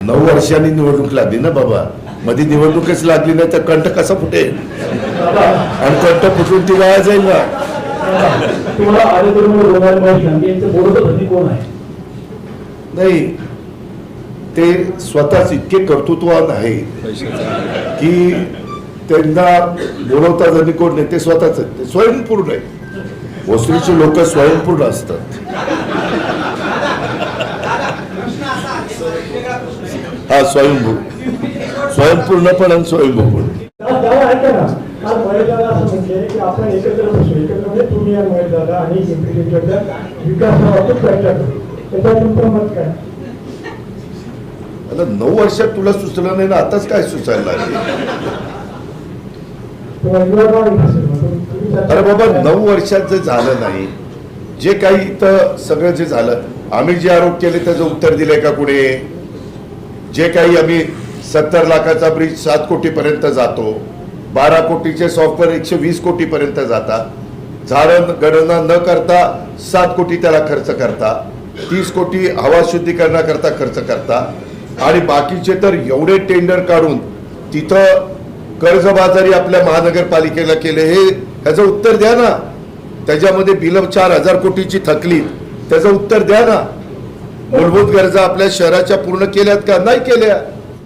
नऊ वर्षांनी निवडणूक लागली ना बाबा. मध्ये निवडणूकच लागली नाही तर कंठ कसा फुटेल? आणि कंठ फुटून ती वाया जाईल ना. नाही. ते स्वतःच इतके कर्तृत्वान आहे की त्यांना बोलवता जरी कोण नाही ते स्वतःच स्वयंपूर्ण आहे वसुलीचे लोक स्वयंपूर्ण असतात. हा स्वयंभू. स्वयंपूर्ण पण आणि स्वयंभू पण. आपण एकत्र एकत्र तुम्ही आणि आता नऊ वर्षात तुला सुचलं नाही ना आताच काय सुचायला अरे बाबा. नऊ वर्षात जे झालं नाही जे काही इथं सगळं जे झालं आम्ही जे आरोप केले त्याचं उत्तर दिलंय का कुणी? जे काही आम्ही सत्तर लाखाचा ब्रिज सात कोटीपर्यंत जातो बारा कोटीचे सॉफ्टवेअर एकशे वीस कोटीपर्यंत जातात. झाडं गणना न करता सात कोटी त्याला खर्च करता तीस कोटी हवा शुद्धीकरणाकरता खर्च करता. आणि बाकीचे तर एवढे टेंडर काढून तिथं कर्जबाजारी आपल्या महानगरपालिकेला केले हे ह्याचं उत्तर द्या ना. त्याच्यामध्ये बिलं चार हजार कोटीची थकली त्याचं उत्तर द्या ना. मूलभूत गरजा आपल्या शहराच्या पूर्ण केल्यात का? नाही केल्या